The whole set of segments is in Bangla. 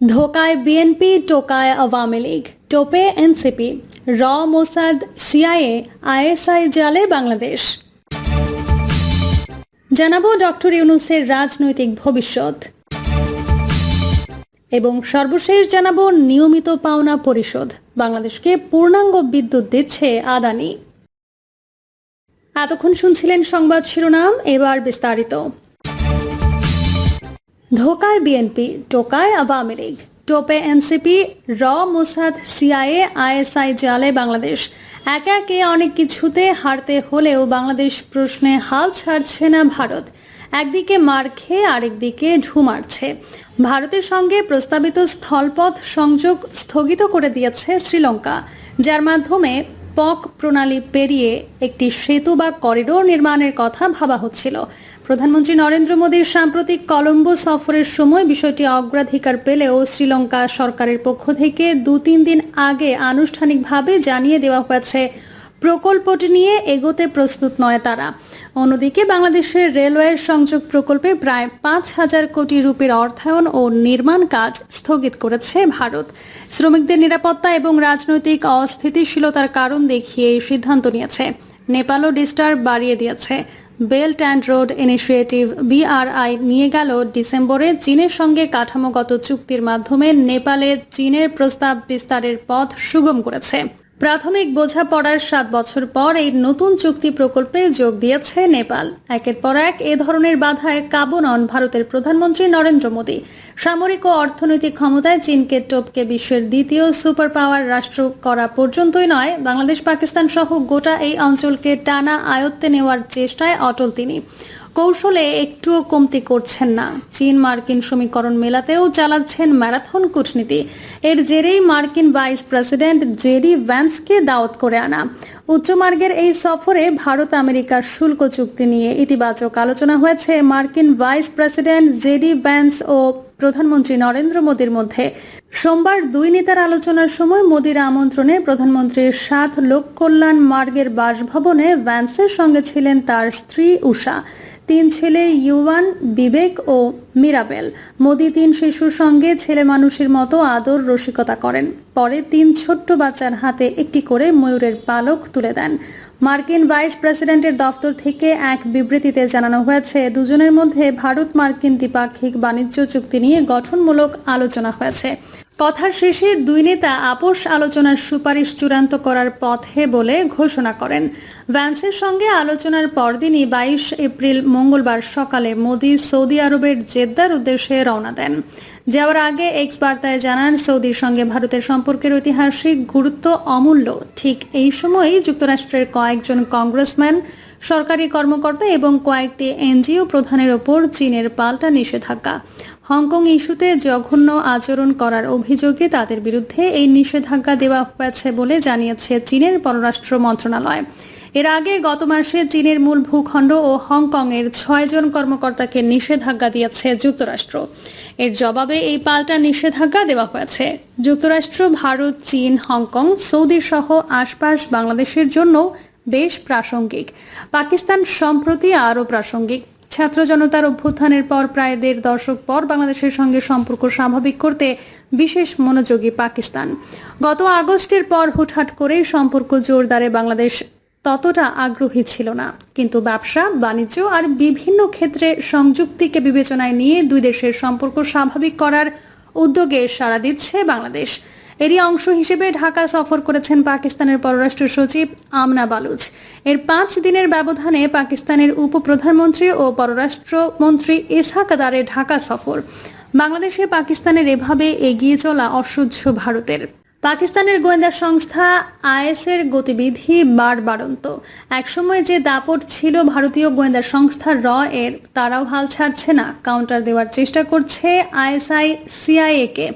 ধোকায় বিএনপি টোকায় আওয়ামী লীগ টোপে এনসিপি র মোসাদ সিআইএ আইএসআই জালে বাংলাদেশ জানাব ডক্টর ইউনুসের রাজনৈতিক ভবিষ্যৎ। এবং সর্বশেষ জানাব নিয়মিত পাওনা পরিশোধ। বাংলাদেশকে পূর্ণাঙ্গ বিদ্যুৎ দিচ্ছে আদানি। এতক্ষণ শুনছিলেন সংবাদ শিরোনাম, এবার বিস্তারিত। ধোকায় বিএনপি টোকায় আওয়ামী লীগ টোপে এনসিপি র মোসাদ সিআইএ আইএসআই জালে বাংলাদেশ একে একে অনেক কিছুতে হারতে হলেও বাংলাদেশ প্রশ্নে হাল ছাড়ছে না ভারত। একদিকে মার খেয়ে আরেকদিকে ঢু মারছে। ভারতের সঙ্গে প্রস্তাবিত স্থলপথ সংযোগ স্থগিত করে দিয়েছে শ্রীলঙ্কা, যার মাধ্যমে পক প্রণালী পেরিয়ে একটি সেতু বা করিডোর নির্মাণের কথা ভাবা হচ্ছিল। প্রধানমন্ত্রী নরেন্দ্র মোদীর সাম্প্রতিক কলম্বো সফরের সময় বিষয়টি অগ্রাধিকার পেলেও শ্রীলঙ্কা সরকারের পক্ষ থেকে দু তিন দিন আগে আনুষ্ঠানিকভাবে জানিয়ে দেওয়া হয়েছে, প্রকল্পটি নিয়ে এগোতে প্রস্তুত নয় তারা। অন্যদিকে বাংলাদেশের রেলওয়ের সংযোগ প্রকল্পে প্রায় পাঁচ হাজার কোটি রুপির অর্থায়ন ও নির্মাণ কাজ স্থগিত করেছে ভারত। শ্রমিকদের নিরাপত্তা এবং রাজনৈতিক অস্থিতিশীলতার কারণ দেখিয়ে এই সিদ্ধান্ত নিয়েছে। নেপালও ডিস্টার্ব বাড়িয়ে দিয়েছে। Belt and road initiative BRI নিয়ে গেল ডিসেম্বরে চীনের সঙ্গে কাঠামোগত চুক্তির মাধ্যমে নেপালে চীনের প্রস্তাব বিস্তারের পথ সুগম করেছে। প্রাথমিক বোঝাপড়ার সাত বছর পর এই নতুন চুক্তি প্রকল্পে যোগ দিয়েছে নেপাল। একের পর এক এ ধরনের বাধায় কাবু নন ভারতের প্রধানমন্ত্রী নরেন্দ্র মোদী। সামরিক ও অর্থনৈতিক ক্ষমতায় চীনকে টপকে বিশ্বের দ্বিতীয় সুপার পাওয়ার রাষ্ট্র করা পর্যন্তই নয়। বাংলাদেশ পাকিস্তান সহ গোটা এই অঞ্চলকে টানা আয়ত্তে নেওয়ার চেষ্টায় অটল তিনি। কৌশলে একটুও কমতি করছেন না। চীন মার্কিন সমীকরণ মেলাতেও চালাচ্ছেন ম্যারাথন কূটনীতি। এর জেরেই মার্কিন ভাইস প্রেসিডেন্ট জেরি ভ্যান্সকে দাওয়াত করে আনা। উচ্চমার্গের এই সফরে ভারত আমেরিকার শুল্ক চুক্তি নিয়ে ইতিবাচক আলোচনা হয়েছে মার্কিন ভাইস প্রেসিডেন্ট জেডি ভ্যান্স ও প্রধানমন্ত্রী নরেন্দ্র মোদীর মধ্যে। সোমবার দুই নেতার আলোচনার সময় মোদীর আমন্ত্রণে প্রধানমন্ত্রীর সাত লোক কল্যাণ মার্গের বাসভবনে ভ্যান্সের সঙ্গে ছিলেন তার স্ত্রী উষা। তিন ছেলে ইউয়ান, বিবেক ও মিরাবেল। মোদি তিন শিশুর সঙ্গে ছেলে মানুষের মতো আদর রসিকতা করেন। পরে তিন ছোট্ট বাচ্চার হাতে একটি করে ময়ূরের পালক তুলে দেন। মার্কিন ভাইস প্রেসিডেন্টের দফতর থেকে এক বিবৃতিতে জানানো হয়েছে, দুজনের মধ্যে ভারত মার্কিন দ্বিপাক্ষিক বাণিজ্য চুক্তি নিয়ে গঠনমূলক আলোচনা হয়েছে। কথার শেষে দুই নেতা আপোষ আলোচনার সুপারিশ চূড়ান্ত করার পথে বলে ঘোষণা করেন। ভ্যান্সের সঙ্গে আলোচনার পরদিনই বাইশ এপ্রিল মঙ্গলবার সকালে মোদি সৌদি আরবের জেদ্দার উদ্দেশ্যে রওনা দেন। যাওয়ার আগে এক্স বার্তায় জানান, সৌদির সঙ্গে ভারতের সম্পর্কের ঐতিহাসিক গুরুত্ব অমূল্য। ঠিক এই সময়ই যুক্তরাষ্ট্রের কয়েকজন কংগ্রেসম্যান, সরকারি কর্মকর্তা এবং কয়েকটি এনজিও প্রধানের ওপর চীনের পাল্টা নিষেধাজ্ঞা। হংকং ইস্যুতে জঘন্য আচরণ করার অভিযোগে তাদের বিরুদ্ধে এই নিষেধাজ্ঞা দেওয়া হয়েছে বলে জানিয়েছে চীনের পররাষ্ট্র মন্ত্রণালয়। এর আগে গত মাসে চীনের মূল ভূখণ্ড ও হংকংয়ের ছয়জন কর্মকর্তাকে নিষেধাজ্ঞা দিয়েছে যুক্তরাষ্ট্র। এর জবাবে এই পাল্টা নিষেধাজ্ঞা দেওয়া হয়েছে। যুক্তরাষ্ট্র, ভারত, চীন, হংকং, সৌদি সহ আশপাশ বাংলাদেশের জন্য বেশ প্রাসঙ্গিক। পাকিস্তান সম্প্রতি আরও প্রাসঙ্গিক। ছাত্র জনতার অভ্যুত্থানের পর প্রায় দেড় দশক পর বাংলাদেশের সঙ্গে সম্পর্ক স্বাভাবিক করতে বিশেষ মনোযোগী পাকিস্তান। গত আগস্টের পর হুটহাট করেই সম্পর্ক জোরদারে বাংলাদেশ ততটা আগ্রহী ছিল না। কিন্তু ব্যবসা, বাণিজ্য আর বিভিন্ন ক্ষেত্রে সংযুক্তিকে বিবেচনায় নিয়ে দুই দেশের সম্পর্ক স্বাভাবিক করার উদ্যোগে সাড়া দিচ্ছে বাংলাদেশ। এরই অংশ হিসেবে ঢাকা সফর করেছেন পাকিস্তানের পররাষ্ট্র সচিব আমনা বালুচ। এর পাঁচ দিনের ব্যবধানে পাকিস্তানের উপপ্রধানমন্ত্রী ও পররাষ্ট্রমন্ত্রী ইসহাকাদারের ঢাকা সফর। বাংলাদেশে পাকিস্তানের এভাবে এগিয়ে চলা অসহ্য ভারতের। পাকিস্তানের গোয়েন্দা সংস্থা আইএসের গতিবিধি বাড়বাড়ন্ত একসময় যে দাপট ছিল ভারতীয় গোয়েন্দা সংস্থা র, এর তারাও হাল ছাড়ছে না। কাউন্টার দেওয়ার চেষ্টা করছে আইএসআই, সিআইএকে।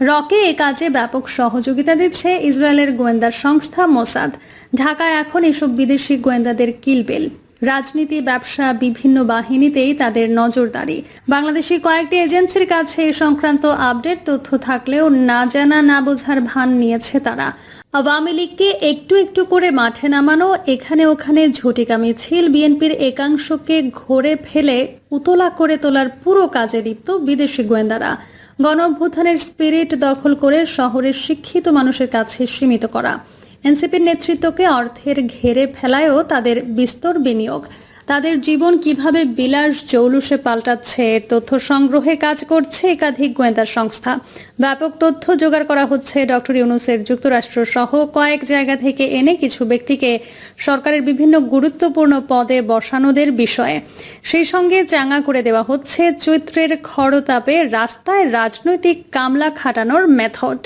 রকে এ কাজে ব্যাপক সহযোগিতা দিচ্ছে ইসরায়েলের গোয়েন্দা সংস্থা মোসাদ। ঢাকায় এখন এসব বিদেশি গোয়েন্দাদের কিলবেল রাজনীতি, ব্যবসা, বিভিন্ন বাহিনীতেই তাদের নজরদারি। বাংলাদেশি কয়েকটি এজেন্সির কাছে এ সংক্রান্ত আপডেট তথ্য থাকলেও না জানা, না বোঝার ভান নিয়েছে তারা। আওয়ামী লীগকে একটু একটু করে মাঠে নামানো, এখানে ওখানে ঝটিকা মিছিল বিএনপির একাংশকে ঘরে ফেলে, উতলা করে তোলার পুরো কাজে লিপ্ত বিদেশি গোয়েন্দারা। গণ অভ্যুত্থানের স্পিরিট দখল করে শহরের শিক্ষিত মানুষের কাছে সীমিত করা। এনসিপির নেতৃত্বকে অর্থের ঘেরে ফেলায়ও তাদের বিস্তর বিনিয়োগ। তাদের জীবন কীভাবে বিলাস জৌলুসে পাল্টাচ্ছে তথ্য সংগ্রহে কাজ করছে একাধিক গোয়েন্দা সংস্থা। ব্যাপক তথ্য জোগাড় করা হচ্ছে ডক্টর ইউনুসের যুক্তরাষ্ট্র সহ কয়েক জায়গা থেকে এনে কিছু ব্যক্তিকে সরকারের বিভিন্ন গুরুত্বপূর্ণ পদে বসানোদের বিষয়ে। সেই সঙ্গে চাঙা করে দেওয়া হচ্ছে চৈত্রের খড়তাপে রাস্তায় রাজনৈতিক কামলা খাটানোর মেথড।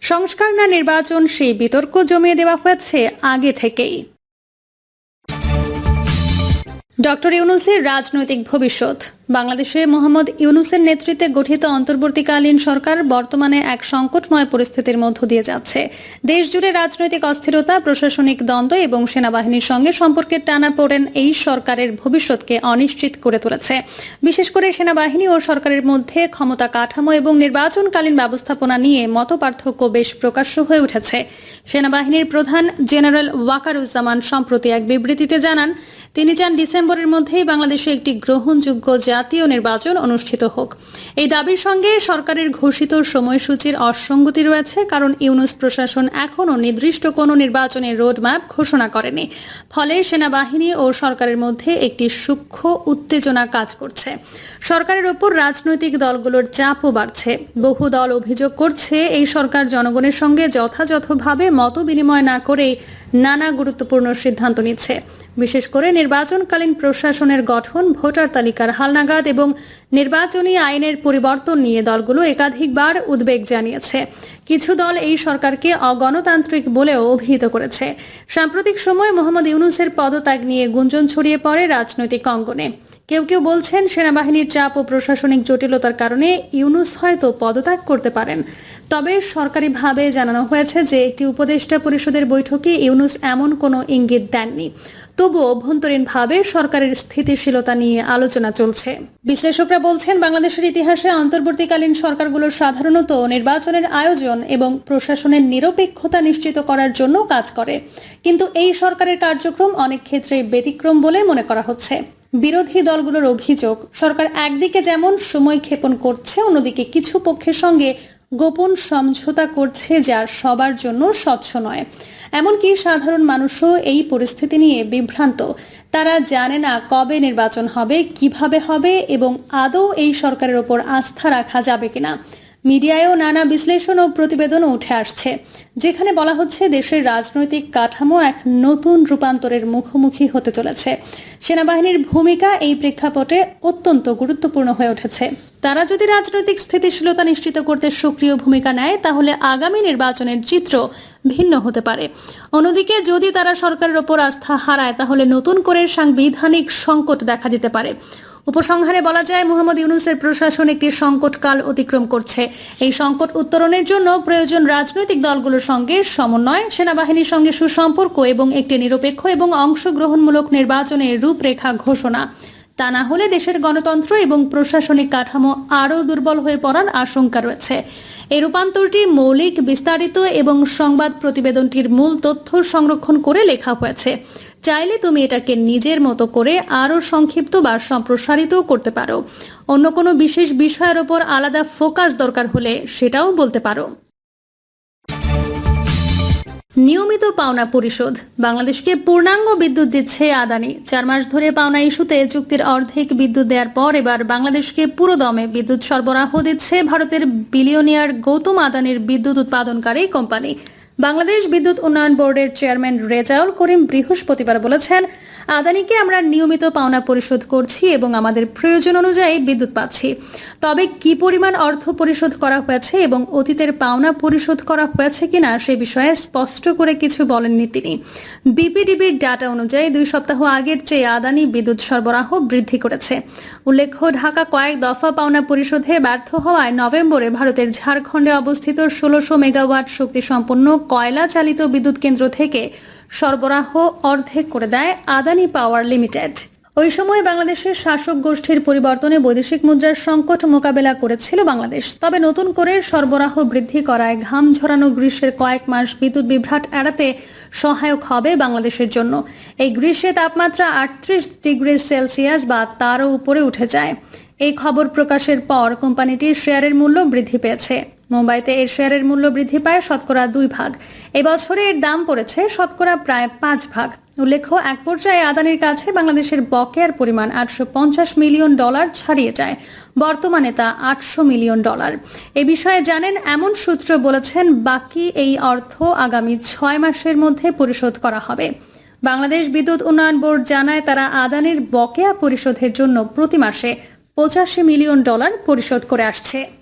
সংস্কার না নির্বাচন, সেই বিতর্ক জমিয়ে দেওয়া হয়েছে আগে থেকেই। ডক্টর ইউনুসের রাজনৈতিক ভবিষ্যৎ। বাংলাদেশে মোহাম্মদ ইউনুসের নেতৃত্বে গঠিত অন্তর্বর্তীকালীন সরকার বর্তমানে এক সংকটময় পরিস্থিতির মধ্য দিয়ে যাচ্ছে। দেশজুড়ে রাজনৈতিক অস্থিরতা, প্রশাসনিক দ্বন্দ্ব এবং সেনাবাহিনীর সঙ্গে সম্পর্কের টানা পড়েন এই সরকারের ভবিষ্যৎকে অনিশ্চিত করে তুলেছে। বিশেষ করে সেনাবাহিনী ও সরকারের মধ্যে ক্ষমতা কাঠামো এবং নির্বাচনকালীন ব্যবস্থাপনা নিয়ে মতপার্থক্য বেশ প্রকাশ্য হয়ে উঠেছে। সেনাবাহিনীর প্রধান জেনারেল ওয়াকারুজ্জামান সম্প্রতি এক বিবৃতিতে জানান, তিনি চান ডিসেম্বরের মধ্যেই বাংলাদেশে একটি গ্রহণযোগ্য জাতীয় নির্বাচন অনুষ্ঠিত হোক। এই দাবির সঙ্গে সরকারের ঘোষিত সময়সূচির অসঙ্গতি রয়েছে, কারণ ইউনুস প্রশাসন এখনও নির্দিষ্ট কোনো নির্বাচনের রোডম্যাপ ঘোষণা করেনি। ফলে সেনাবাহিনী ও সরকারের মধ্যে একটি সূক্ষ্ম উত্তেজনা কাজ করছে। সরকারের ওপর রাজনৈতিক দলগুলোর চাপও বাড়ছে। বহু দল অভিযোগ করছে, এই সরকার জনগণের সঙ্গে যথাযথভাবে মত বিনিময় না করেই নানা গুরুত্বপূর্ণ সিদ্ধান্ত নিচ্ছে। বিশেষ করে নির্বাচনকালীন প্রশাসনের গঠন, ভোটার তালিকার হালনাগাদ এবং নির্বাচনী আইনের পরিবর্তন নিয়ে দলগুলো একাধিকবার উদ্বেগ জানিয়েছে। কিছু দল এই সরকারকে অগণতান্ত্রিক বলেও অভিহিত করেছে। সাম্প্রতিক সময়ে মোহাম্মদ ইউনুসের পদত্যাগ নিয়ে গুঞ্জন ছড়িয়ে পড়ে রাজনৈতিক অঙ্গনে। কেউ কেউ বলছেন সেনাবাহিনীর চাপ ও প্রশাসনিক জটিলতার কারণে ইউনুস হয়তো পদত্যাগ করতে পারেন। তবে সরকারিভাবে জানানো হয়েছে যে একটি উপদেষ্টা পরিষদের বৈঠকে ইউনুস এমন কোনো ইঙ্গিত দেননি। তবুও অভ্যন্তরীণভাবে সরকারের স্থিতিশীলতা নিয়ে আলোচনা চলছে। বিশ্লেষকরা বলছেন, বাংলাদেশের ইতিহাসে অন্তর্বর্তীকালীন সরকারগুলো সাধারণত নির্বাচনের আয়োজন এবং প্রশাসনের নিরপেক্ষতা নিশ্চিত করার জন্য কাজ করে। কিন্তু এই সরকারের কার্যক্রম অনেক ক্ষেত্রে ব্যতিক্রম বলে মনে করা হচ্ছে। বিরোধী দলগুলোর অভিযোগ, সরকার একদিকে যেমন সময় ক্ষেপণ করছে, অন্যদিকে কিছু পক্ষের সঙ্গে গোপন সমঝোতা করছে, যা সবার জন্য স্বচ্ছ নয়। এমনকি সাধারণ মানুষও এই পরিস্থিতি নিয়ে বিভ্রান্ত। তারা জানে না কবে নির্বাচন হবে, কীভাবে হবে, এবং আদৌ এই সরকারের ওপর আস্থা রাখা যাবে কিনা। মিডিয়ায়ও নানা বিশ্লেষণ ও প্রতিবেদনও উঠে আসছে, যেখানে বলা হচ্ছে দেশের রাজনৈতিক কাঠামো এক নতুন রূপান্তরের মুখোমুখি হতে চলেছে। সেনাবাহিনীর ভূমিকা এই প্রেক্ষাপটে অত্যন্ত গুরুত্বপূর্ণ হয়ে উঠেছে। তারা যদি রাজনৈতিক স্থিতিশীলতা নিশ্চিত করতে সক্রিয় ভূমিকা নেয়, তাহলে আগামী নির্বাচনের চিত্র ভিন্ন হতে পারে। অন্যদিকে, যদি তারা সরকারের ওপর আস্থা হারায়, তাহলে নতুন করে সাংবিধানিক সংকট দেখা দিতে পারে। উপসংহারে বলা যায়, মোহাম্মদ ইউনুসের প্রশাসন একটি সংকটকাল অতিক্রম করছে। এই সংকট উত্তরণের জন্য প্রয়োজন রাজনৈতিক দলগুলোর সঙ্গে সমন্বয়, সেনাবাহিনীর সঙ্গে সুসম্পর্ক এবং একটি নিরপেক্ষ এবং অংশগ্রহণমূলক নির্বাচনের রূপরেখা ঘোষণা। তা না হলে দেশের গণতন্ত্র এবং প্রশাসনিক কাঠামো আরও দুর্বল হয়ে পড়ার আশঙ্কা রয়েছে। এই রূপান্তরটি মৌলিক, বিস্তারিত এবং সংবাদ প্রতিবেদনটির মূল তথ্য সংরক্ষণ করে লেখা হয়েছে। চাইলে তুমি এটাকে নিজের মতো করে আরও সংক্ষিপ্ত বা সম্প্রসারিত করতে পারো। অন্য কোনো বিশেষ বিষয়ের ওপর আলাদা ফোকাস দরকার হলে সেটাও বলতে পারো। নিয়মিত পাওনা পরিশোধ। বাংলাদেশকে পূর্ণাঙ্গ বিদ্যুৎ দিচ্ছে আদানি। চার মাস ধরে পাওনা ইস্যুতে চুক্তির অর্ধেক বিদ্যুৎ দেওয়ার পর এবার বাংলাদেশকে পুরো দমে বিদ্যুৎ সরবরাহ দিচ্ছে ভারতের বিলিয়নিয়ার গৌতম আদানির বিদ্যুৎ উৎপাদনকারী কোম্পানি। বাংলাদেশ বিদ্যুৎ উন্নয়ন বোর্ডের চেয়ারম্যান রেজাউল করিম বৃহস্পতিবার বলেছেন আদানিকে আমরা নিয়মিত পাওনা পরিশোধ করছি এবং আমাদের প্রয়োজন অনুযায়ী বিদ্যুৎ পাচ্ছি। তবে কি পরিমাণ অর্থ পরিশোধ করা হয়েছে এবং অতীতের পাওনা পরিশোধ করা হয়েছে কিনা সে বিষয়ে স্পষ্ট করে কিছু বলেননি তিনি। বিপিডিবির ডাটা অনুযায়ী দুই সপ্তাহ আগের চেয়ে আদানি বিদ্যুৎ সরবরাহ বৃদ্ধি করেছে। উল্লেখ্য, ঢাকা কয়েক দফা পাওনা পরিশোধে ব্যর্থ হওয়ায় নভেম্বরে ভারতের ঝাড়খণ্ডে অবস্থিত ষোলোশো মেগাওয়াট শক্তি সম্পন্ন কয়লা চালিত বিদ্যুৎ কেন্দ্র থেকে সরবরাহ অর্ধেক করে দেয় আদানি পাওয়ার লিমিটেড। ওই সময় বাংলাদেশের শাসক গোষ্ঠীর পরিবর্তনে বৈদেশিক মুদ্রার সংকট মোকাবেলা করেছিল বাংলাদেশ। তবে নতুন করে সরবরাহ বৃদ্ধি করায় ঘাম ঝরানো গ্রীষ্মের কয়েক মাস বিদ্যুৎ বিভ্রাট এড়াতে সহায়ক হবে বাংলাদেশের জন্য। এই গ্রীষ্মে তাপমাত্রা আটত্রিশ ডিগ্রি সেলসিয়াস বা তারও উপরে উঠে যায়। এই খবর প্রকাশের পর কোম্পানিটির শেয়ারের মূল্য বৃদ্ধি পেয়েছে। মুম্বাইতে এর শেয়ারের মূল্য বৃদ্ধি পায় শতকরা দুই ভাগ। এবছরে এর দাম পড়েছে শতকরা প্রায় পাঁচ ভাগ। উল্লেখ্য, এক পর্যায়ে আদানির কাছে বাংলাদেশের বকেয়ার পরিমাণ আটশো পঞ্চাশ মিলিয়ন ডলার ছাড়িয়ে যায়। বর্তমানে তা আটশো মিলিয়ন ডলার। এ বিষয়ে জানেন এমন সূত্র বলেছেন, বাকি এই অর্থ আগামী ছয় মাসের মধ্যে পরিশোধ করা হবে। বাংলাদেশ বিদ্যুৎ উন্নয়ন বোর্ড জানায় তারা আদানির বকেয়া পরিশোধের জন্য প্রতি মাসে পঁচাশি মিলিয়ন ডলার পরিশোধ করে আসছে।